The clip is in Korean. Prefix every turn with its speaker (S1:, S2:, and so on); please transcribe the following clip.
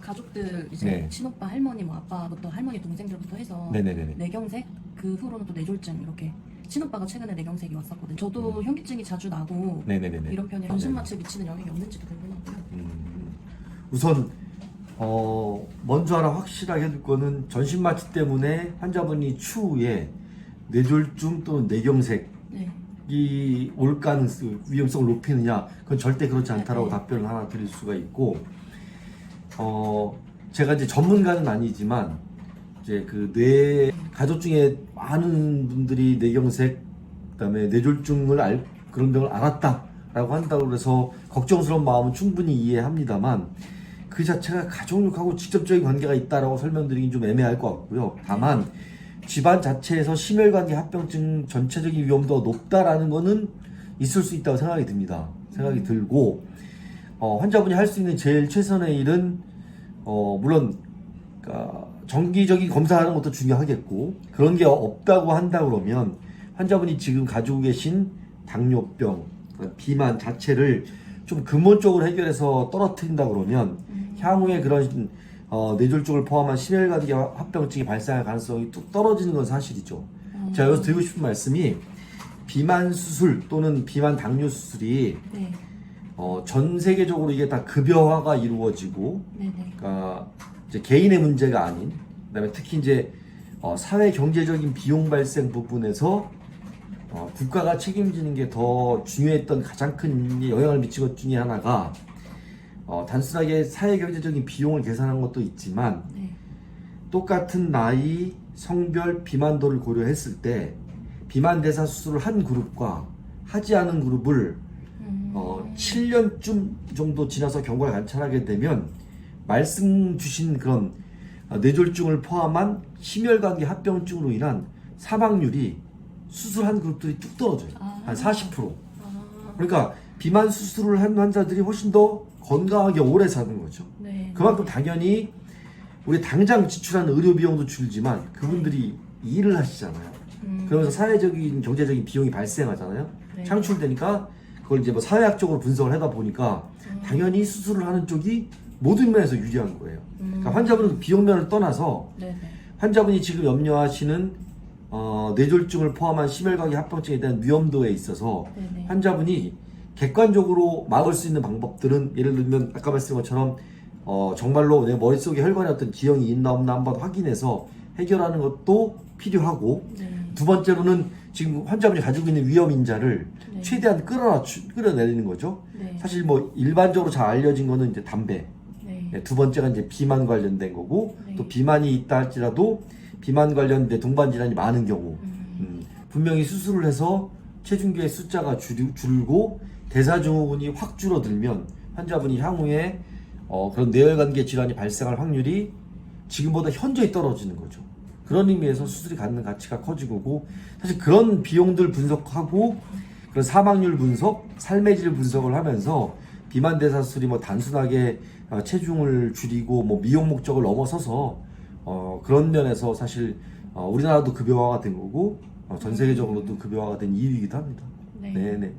S1: 가족들 이제
S2: 네.
S1: 친오빠 할머니 뭐 아빠부터 할머니 동생들부터 해서
S2: 네네네네.
S1: 뇌경색 그 후로는 또 뇌졸중 이렇게 친오빠가 최근에 뇌경색이 왔었거든. 저도 현기증이 자주 나고
S2: 네네네네.
S1: 이런 편이 전신마취에 미치는 영향이 없는지도 궁금하고요.
S2: 음, 우선 어, 먼저 하나 확실하게 해둘 거는 전신마취 때문에 환자분이 추후에 뇌졸중 또는 뇌경색 이
S1: 네.
S2: 올 가능성 위험성을 높이느냐 그건 절대 그렇지 않다라고
S1: 네.
S2: 답변을 하나 드릴 수가 있고 어 제가 이제 전문가는 아니지만 이제 그 뇌 가족 중에 많은 분들이 뇌경색 그다음에 뇌졸중을 알 그런 병을 알았다라고 한다고 그래서 걱정스러운 마음은 충분히 이해합니다만 그 자체가 가족력하고 직접적인 관계가 있다라고 설명드리긴 좀 애매할 것 같고요. 다만 집안 자체에서 심혈관계 합병증 전체적인 위험도가 높다라는 거는 있을 수 있다고 생각이 듭니다. 생각이 들고 어, 환자분이 할 수 있는 제일 최선의 일은 어, 물론 그러니까 정기적인 검사하는 것도 중요하겠고 그런 게 없다고 한다 그러면 환자분이 지금 가지고 계신 당뇨병, 비만 자체를 좀 근본적으로 해결해서 떨어뜨린다 그러면 향후에 그런 어, 뇌졸중을 포함한 심혈관계 합병증이 발생할 가능성이 뚝 떨어지는 건 사실이죠. 제가 여기서 드리고 싶은 말씀이 비만 수술 또는 비만 당뇨 수술이
S1: 네.
S2: 어, 전 세계적으로 이게 다 급여화가 이루어지고
S1: 네네.
S2: 그러니까 이제 개인의 문제가 아닌 그다음에 특히 이제 어, 사회 경제적인 비용 발생 부분에서 어, 국가가 책임지는 게 더 중요했던 가장 큰 영향을 미친 것 중에 하나가 어, 단순하게 사회 경제적인 비용을 계산한 것도 있지만
S1: 네.
S2: 똑같은 나이, 성별, 비만도를 고려했을 때 비만 대사 수술을 한 그룹과 하지 않은 그룹을
S1: 음.
S2: 어, 7년쯤 정도 지나서 경과를 관찰하게 되면 말씀 주신 그런 어, 뇌졸중을 포함한 심혈관계 합병증으로 인한 사망률이 수술한 그룹들이 뚝 떨어져요.
S1: 아.
S2: 한 40%.
S1: 아,
S2: 그러니까 비만 수술을 한 환자들이 훨씬 더 건강하게 오래 사는 거죠.
S1: 네.
S2: 그만큼 당연히 우리 당장 지출하는 의료 비용도 줄지만 그분들이 일을 하시잖아요.
S1: 음.
S2: 그러면서 사회적인 경제적인 비용이 발생하잖아요.
S1: 네.
S2: 창출되니까 그걸 이제 뭐 사회학적으로 분석을 하다 보니까
S1: 음.
S2: 당연히 수술을 하는 쪽이 모든 면에서 유리한 거예요.
S1: 음.
S2: 그러니까 환자분은 비용 면을 떠나서
S1: 네네.
S2: 환자분이 지금 염려하시는 어, 뇌졸중을 포함한 심혈관계 합병증에 대한 위험도에 있어서
S1: 네네.
S2: 환자분이 객관적으로 막을 수 있는 방법들은 예를 들면 아까 말씀드린 것처럼 어, 정말로 내 머릿속에 혈관에 어떤 기형이 있나 없나 한번 확인해서 해결하는 것도 필요하고
S1: 네.
S2: 두 번째로는 지금 환자분이 가지고 있는 위험 인자를
S1: 네.
S2: 최대한 끌어맞추, 끌어내리는 거죠.
S1: 네.
S2: 사실 뭐 일반적으로 잘 알려진 거는 이제 담배.
S1: 네.
S2: 네, 두 번째가 이제 비만 관련된 거고
S1: 네.
S2: 또 비만이 있다 할지라도 비만 관련된 동반 질환이 많은 경우
S1: 음.
S2: 음, 분명히 수술을 해서 체중계의 숫자가 줄, 줄고 대사증후군이 확 줄어들면 환자분이 향후에 어, 그런 뇌혈관계 질환이 발생할 확률이 지금보다 현저히 떨어지는 거죠. 그런 의미에서 수술이 갖는 가치가 커지고 사실 그런 비용들 분석하고 그런 사망률 분석, 삶의 질 분석을 하면서 비만 대사 수술이 뭐 단순하게 어, 체중을 줄이고 뭐 미용 목적을 넘어서서 어, 그런 면에서 사실 어, 우리나라도 급여화가 된 거고 어, 전 세계적으로도 급여화가 된 이유이기도 합니다.
S1: 네.
S2: 네, 네, 네.